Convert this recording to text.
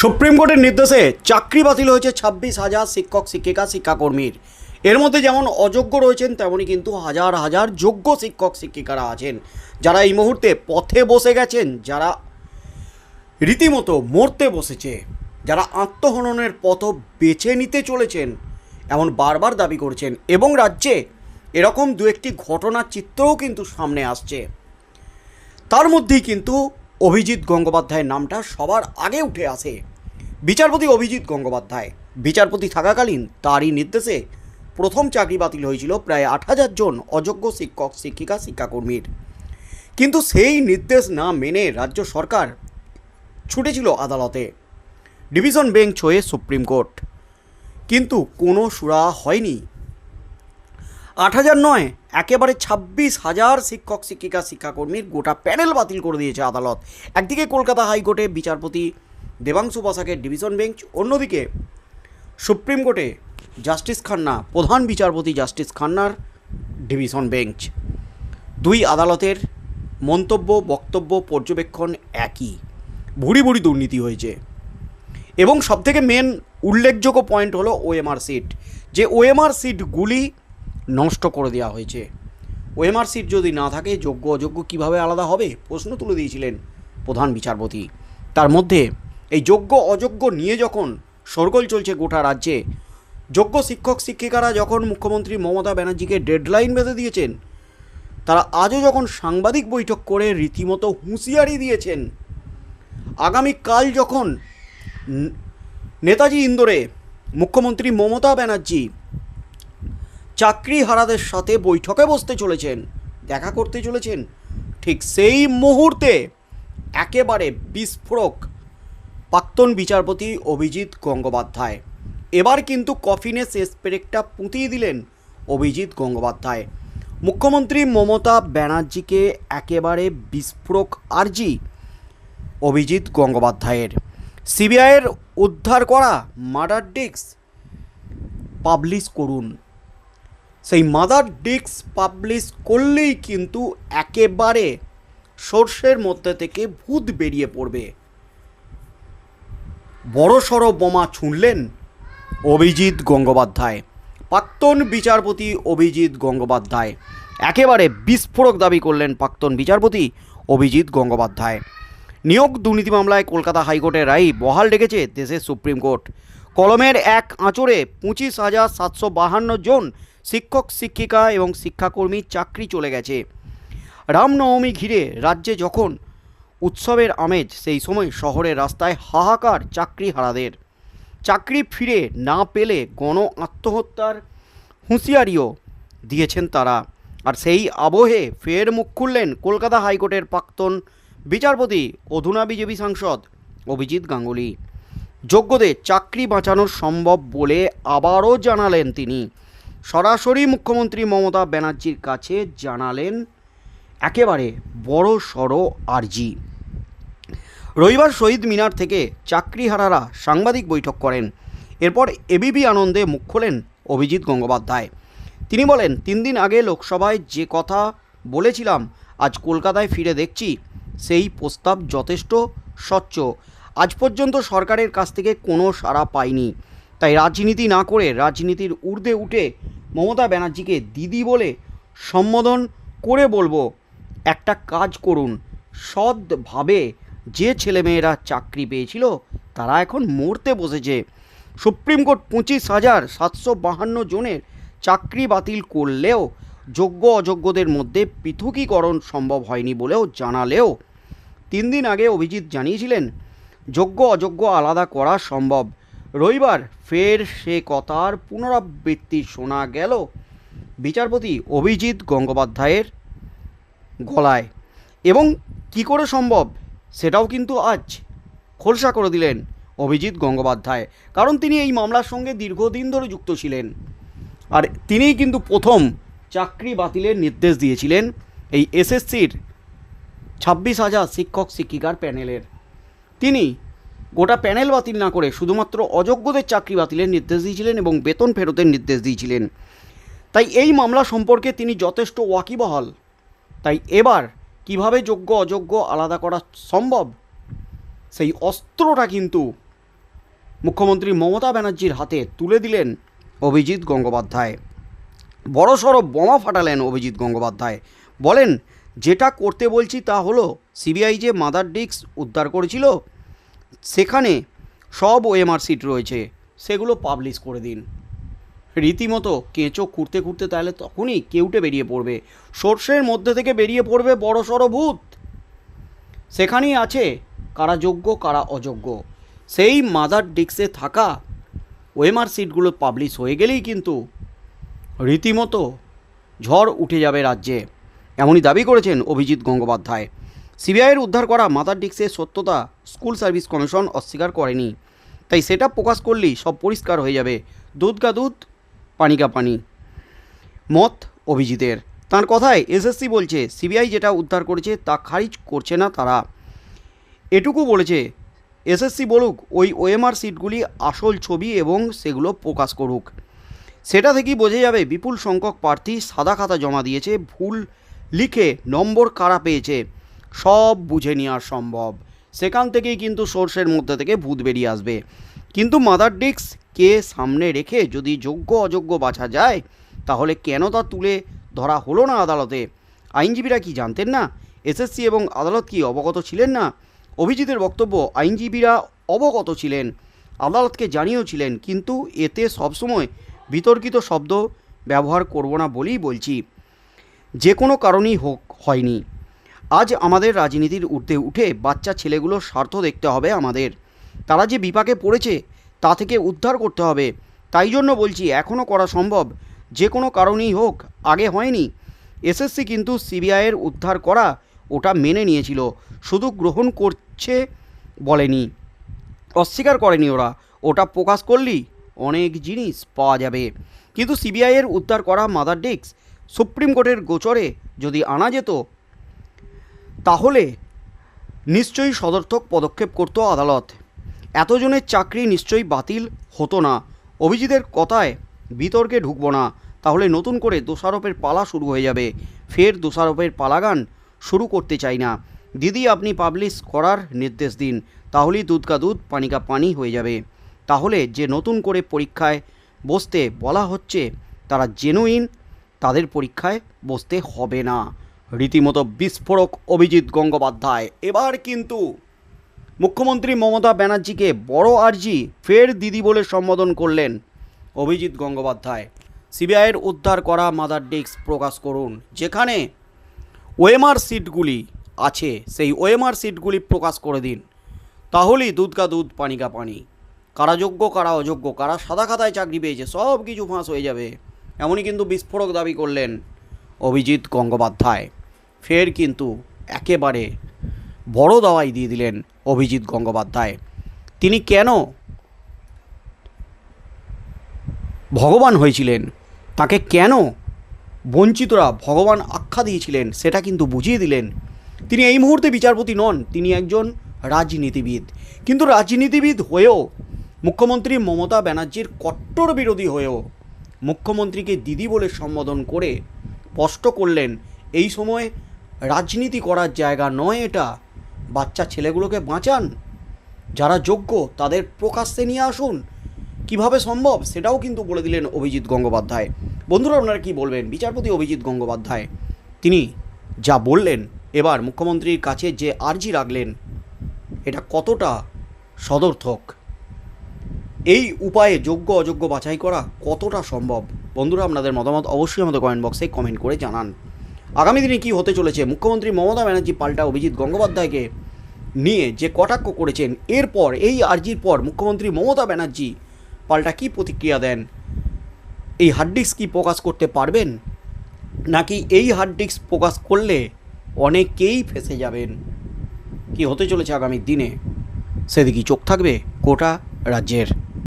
Supreme কোর্টের নির্দেশে চাকরি বাতিল হয়েছে ছাব্বিশ হাজার শিক্ষক, শিক্ষিকা, শিক্ষাকর্মীর। এর মধ্যে যেমন অযোগ্য রয়েছেন তেমনই কিন্তু হাজার হাজার যোগ্য শিক্ষক, শিক্ষিকারা আছেন। যারা এই মুহূর্তে পথে বসে গেছেন, যারা রীতিমতো মরতে বসেছে, যারা আত্মহননের পথ বেছে নিতে চলেছেন, এমন বারবার দাবি করছেন। এবং রাজ্যে এরকম দু একটি ঘটনার চিত্রও কিন্তু সামনে আসছে। তার মধ্যেই কিন্তু অভিজিৎ গঙ্গোপাধ্যায়ের নামটা সবার আগে উঠে আসে। বিচারপতি অভিজিৎ গঙ্গোপাধ্যায়। বিচারপতি থাকাকালীন তারই নির্দেশে প্রথম চাকরি বাতিল হয়েছিল প্রায় আট হাজার জন অযোগ্য শিক্ষক, শিক্ষিকা, শিক্ষাকর্মীর। কিন্তু সেই নির্দেশ না মেনে রাজ্য সরকার ছুটেছিল আদালতে। ডিভিশন বেঞ্চ হয়ে সুপ্রিম কোর্ট। কিন্তু কোনো সুরা হয়নি। আট হাজার নয়, একেবারে ছাব্বিশ হাজার শিক্ষক, শিক্ষিকা, শিক্ষাকর্মীর গোটা প্যানেল বাতিল করে দিয়েছে আদালত। একদিকে কলকাতা হাইকোর্টে বিচারপতি দেবাংশু বসাকের ডিভিশন বেঞ্চ, অন্যদিকে সুপ্রিম কোর্টে জাস্টিস খান্না, প্রধান বিচারপতি জাস্টিস খান্নার ডিভিশন বেঞ্চ। দুই আদালতের মন্তব্য, বক্তব্য, পর্যবেক্ষণ একই। ভুড়ি ভুড়ি দুর্নীতি হয়েছে। এবং সবথেকে মেন উল্লেখযোগ্য পয়েন্ট হলো ওএমআর সিট যে ওএমআর সিটগুলি নষ্ট করে দেওয়া হয়েছে। ওএমআর সিট যদি না থাকে যোগ্য অযোগ্য কীভাবে আলাদা হবে? প্রশ্ন তুলে দিয়েছিলেন প্রধান বিচারপতি। তার মধ্যে এই যোগ্য অযোগ্য নিয়ে যখন সরগোল চলছে গোটা রাজ্যে, যোগ্য শিক্ষক শিক্ষিকারা যখন মুখ্যমন্ত্রী মমতা ব্যানার্জিকে ডেডলাইন বেঁধে দিয়েছেন, তারা আজও যখন সাংবাদিক বৈঠক করে রীতিমতো হুঁশিয়ারি দিয়েছেন আগামীকাল যখন নেতাজি ইন্দোরে মুখ্যমন্ত্রী মমতা ব্যানার্জি চাকরিহারাদের সাথে বৈঠকে বসতে চলেছেন, দেখা করতে চলেছেন, ঠিক সেই মুহূর্তে একেবারে বিস্ফোরক প্রাক্তন বিচারপতি অভিজিৎ গঙ্গোপাধ্যায়। এবার কিন্তু কফিনে শেষ পেরেকটা পুঁতিয়ে দিলেন অভিজিৎ গঙ্গোপাধ্যায়। মুখ্যমন্ত্রী মমতা ব্যানার্জিকে একেবারে বিস্ফোরক আর্জি অভিজিৎ গঙ্গোপাধ্যায়ের। সিবিআইয়ের উদ্ধার করা মার্ডার ডিস্ক পাবলিশ করুন। সেই মাদার ডিস্ক পাবলিশ করলেই কিন্তু একেবারে সর্ষের মধ্যে থেকে ভূত বেরিয়ে পড়বে। বড় সড়ো বোমা ছুঁড়লেন অভিজিৎ গঙ্গোপাধ্যায়। প্রাক্তন বিচারপতি অভিজিৎ গঙ্গোপাধ্যায়। একেবারে বিস্ফোরক দাবি করলেন প্রাক্তন বিচারপতি অভিজিৎ গঙ্গোপাধ্যায়। নিয়োগ দুর্নীতি মামলায় কলকাতা হাইকোর্টের রায় বহাল ডেকেছে দেশের সুপ্রিম কোর্ট। কলমের এক আঁচড়ে পঁচিশ হাজার সাতশো বাহান্ন জন শিক্ষক, শিক্ষিকা এবং শিক্ষাকর্মীর চাকরি চলে গেছে। রামনবমী ঘিরে রাজ্যে যখন উৎসবের আমেজ সেই সময় শহরের রাস্তায় হাহাকার চাকরি হারাদের চাকরি ফিরে না পেলে গণ আত্মহত্যার হুঁশিয়ারিও দিয়েছেন তারা। আর সেই আবহে ফের মুখ খুললেন কলকাতা হাইকোর্টের প্রাক্তন বিচারপতি, অধুনা বিজেপি সাংসদ অভিজিৎ গাঙ্গুলি। যোগ্যদের চাকরি বাঁচানো সম্ভব বলে আবারও জানালেন তিনি। সরাসরি মুখ্যমন্ত্রী মমতা ব্যানার্জির কাছে জানালেন, একেবারে বড় সড়ো আর্জি। রবিবার শহীদ মিনার থেকে চাকরিহারারা সাংবাদিক বৈঠক করেন। এরপর এবিপি আনন্দে মুখ খোলেন অভিজিৎ গঙ্গোপাধ্যায়। তিনি বলেন, তিন দিন আগে লোকসভায় যে কথা বলেছিলাম, আজ কলকাতায় ফিরে দেখছি, সেই প্রস্তাব যথেষ্ট স্বচ্ছ। আজ পর্যন্ত সরকারের কাছ থেকে কোনো সাড়া পাইনি। তাই রাজনীতি না করে রাজনীতির ঊর্ধ্বে উঠে মমতা ব্যানার্জিকে দিদি বলে সম্বোধন করে বলব। একটা কাজ করুন, সৎভাবে যে ছেলেমেয়েরা চাকরি পেয়েছিল, তারা এখন মরতে বসেছে। সুপ্রিম কোর্ট পঁচিশ হাজার সাতশো বাহান্ন জনের চাকরি বাতিল করলেও যোগ্য অযোগ্যদের মধ্যে পৃথকীকরণ সম্ভব হয়নি বলেও জানালেও তিন দিন আগে অভিজিৎ জানিয়েছিলেন, যোগ্য অযোগ্য আলাদা করা সম্ভব। রবিবার ফের সে কথার পুনরাবৃত্তি শোনা গেল বিচারপতি অভিজিৎ গঙ্গোপাধ্যায়ের গলায়। এবং কি করে সম্ভব? সেটাও কিন্তু আজ খোলসা করে দিলেন অভিজিৎ গঙ্গোপাধ্যায়, কারণ তিনি এই মামলার সঙ্গে দীর্ঘদিন ধরে যুক্ত ছিলেন। আর তিনিই কিন্তু প্রথম চাকরি বাতিলের নির্দেশ দিয়েছিলেন এই এসএসসির ছাব্বিশ হাজার শিক্ষক শিক্ষিকার প্যানেলের। তিনি গোটা প্যানেল বাতিল না করে শুধুমাত্র অযোগ্যদের চাকরি বাতিলের নির্দেশ দিয়েছিলেন এবং বেতন ফেরতের নির্দেশ দিয়েছিলেন। তাই এই মামলা সম্পর্কে তিনি যথেষ্ট ওয়াকিবহাল। তাই এবার কীভাবে যোগ্য, অযোগ্য, আলাদা করা সম্ভব? সেই অস্ত্রটা কিন্তু মুখ্যমন্ত্রী মমতা ব্যানার্জির হাতে তুলে দিলেন অভিজিৎ গঙ্গোপাধ্যায়। বড়সড় বোমা ফাটালেন অভিজিৎ গঙ্গোপাধ্যায়। বলেন, যেটা করতে বলছি তা হলো, সিবিআই যে মাদার ডিস্ক উদ্ধার করেছিল, সেখানে সব ওএমআর সিট রয়েছে, সেগুলো পাবলিশ করে দিন। রীতিমতো কেঁচো খুঁড়তে খুঁড়তে তাহলে তখনই কেউটে বেরিয়ে পড়বে। সর্ষের মধ্যে থেকে বেরিয়ে পড়বে বড় সড়ো ভূত। সেখানেই আছে কারা যোগ্য, কারা অযোগ্য। সেই মাদার ডিস্কে থাকা ওএমআর সিটগুলো পাবলিশ হয়ে গেলেই কিন্তু রীতিমতো ঝড় উঠে যাবে রাজ্যে। এমনই দাবি করেছেন অভিজিৎ গঙ্গোপাধ্যায়। সিবিআইয়ের উদ্ধার করা মাদার ডিস্কের সত্যতা স্কুল সার্ভিস কমিশন অস্বীকার করেনি। তাই সেটা প্রকাশ করলেই সব পরিষ্কার হয়ে যাবে। দুধ গা দুধ। পানি কা পানি। মত অভিজিতের। তার কথায় এসএসসি বলছে, সিবিআই যেটা উদ্ধার করেছে তা খারিজ করছে না তারা। এটুকু বলেছে এসএসসি বলুক, ওই ওএমআর সিটগুলি আসল ছবি এবং সেগুলো প্রকাশ করুক। সেটা থেকেই বোঝা যাবে বিপুল সংখ্যক প্রার্থী সাদা খাতা জমা দিয়েছে, ভুল লিখে নম্বর কারা পেয়েছে, সব বুঝে নেওয়া সম্ভব। সেখান থেকেই কিন্তু সোর্সের মধ্যে থেকে ভূত বেরিয়ে আসবে। কিন্তু মাদার ডিস্ক কে সামনে রেখে যদি যোগ্য অযোগ্য বাছা যায়, তাহলে কেন তা তুলে ধরা হলো না আদালতে? আইনজীবীরা কি জানতেন না? এসএসসি এবং আদালত কি অবগত ছিলেন না? অভিজিতের বক্তব্য, আইনজীবীরা অবগত ছিলেন, আদালতকে জানিয়েও ছিলেন, কিন্তু এতে সবসময় বিতর্কিত শব্দ ব্যবহার করব না বলেই বলছি। যে কোনো কারণেই হোক, হয়নি। আজ আমাদের রাজনীতির ঊর্ধ্বে উঠে বাচ্চা ছেলেগুলোর স্বার্থ দেখতে হবে আমাদের। তারা যে বিপাকে পড়েছে তা থেকে উদ্ধার করতে হবে। তাই জন্য বলছি এখনও করা সম্ভব। যে কোনো কারণেই হোক, আগে হয়নি। এসএসসি কিন্তু সিবিআইয়ের উদ্ধার করা ওটা মেনে নিয়েছিল। শুধু গ্রহণ করছে বলেনি। অস্বীকার করেনি ওরা। ওটা প্রকাশ করলেই অনেক জিনিস পাওয়া যাবে। কিন্তু সিবিআইয়ের উদ্ধার করা মাদার ডিস্ক সুপ্রিম কোর্টের গোচরে যদি আনা যেত, তাহলে নিশ্চয়ই সদর্থক পদক্ষেপ করত আদালত। এতজনের চাকরি নিশ্চয়ই বাতিল হতো না। অভিজিতের কথায় বিতর্কে ঢুকবো না। তাহলে নতুন করে দোষারোপের পালা শুরু হয়ে যাবে। ফের দোষারোপের পালাগান শুরু করতে চাই না। দিদি, আপনি পাবলিশ করার নির্দেশ দিন। তাহলেই দুধ কা দুধ, পানি কা পানি হয়ে যাবে। তাহলে যে নতুন করে পরীক্ষায় বসতে বলা হচ্ছে, তারা জেনুইন তাদের পরীক্ষায় বসতে হবে না। রীতিমতো বিস্ফোরক অভিজিৎ গঙ্গোপাধ্যায়। এবার কিন্তু মুখ্যমন্ত্রী মমতা ব্যানার্জিকে বড় আর্জি ফের দিদি বলে সম্বোধন করলেন অভিজিৎ গঙ্গোপাধ্যায়। সিবিআইয়ের উদ্ধার করা মাদার ডিস্ক প্রকাশ করুন। যেখানে ওএমআর সিটগুলি আছে, সেই ওএমআর সিটগুলি প্রকাশ করে দিন। তাহলেই দুধ কা দুধ, পানি কা পানি। কারা যোগ্য, কারা অযোগ্য, কারা সাদা খাতায় চাকরি পেয়েছে, সব কিছু ফাঁস হয়ে যাবে। এমনই কিন্তু বিস্ফোরক দাবি করলেন অভিজিৎ গঙ্গোপাধ্যায়। ফের কিন্তু একেবারে বড় দাওয়াই দিয়ে দিলেন অভিজিৎ গঙ্গোপাধ্যায়। তিনি কেন ভগবান হয়েছিলেন? তাকে কেন বঞ্চিতরা ভগবান আখ্যা দিয়েছিলেন সেটা কিন্তু বুঝিয়ে দিলেন। তিনি এই মুহূর্তে বিচারপতি নন, তিনি একজন রাজনীতিবিদ। কিন্তু রাজনীতিবিদ হয়েও মুখ্যমন্ত্রী মমতা ব্যানার্জির কট্টর বিরোধী হয়েও মুখ্যমন্ত্রীকে দিদি বলে সম্বোধন করে স্পষ্ট করলেন, এই সময় রাজনীতি করার জায়গা নয় এটা। বাচ্চা ছেলেগুলোকে বাঁচান। যারা যোগ্য, তাদের প্রকাশ্যে নিয়ে আসুন। কীভাবে সম্ভব সেটাও কিন্তু বলে দিলেন অভিজিৎ গঙ্গোপাধ্যায়। বন্ধুরা, আপনারা কি বলবেন? বিচারপতি অভিজিৎ গঙ্গোপাধ্যায়, তিনি যা বললেন, এবার মুখ্যমন্ত্রীর কাছে যে আর্জি রাখলেন, এটা কতটা সদর্থক? এই উপায়ে যোগ্য, অযোগ্য বাছাই করা কতটা সম্ভব? বন্ধুরা, আপনাদের মতামত অবশ্যই আমাদের কমেন্ট বক্সে কমেন্ট করে জানান। আগামী দিনে কী হতে চলেছে? মুখ্যমন্ত্রী মমতা ব্যানার্জি পাল্টা অভিজিৎ গঙ্গোপাধ্যায়কে নিয়ে যে কটাক্ষ করেছেন। এরপর, এই আর্জির পর মুখ্যমন্ত্রী মমতা ব্যানার্জি পাল্টা কী প্রতিক্রিয়া দেন? এই হার্ড ডিস্ক কি প্রকাশ করতে পারবেন? নাকি এই হার্ড ডিস্ক প্রকাশ করলে অনেকেই ফেসে যাবেন? কি হতে চলেছে আগামী দিনে? সেদিকেই চোখ থাকবে গোটা রাজ্যের?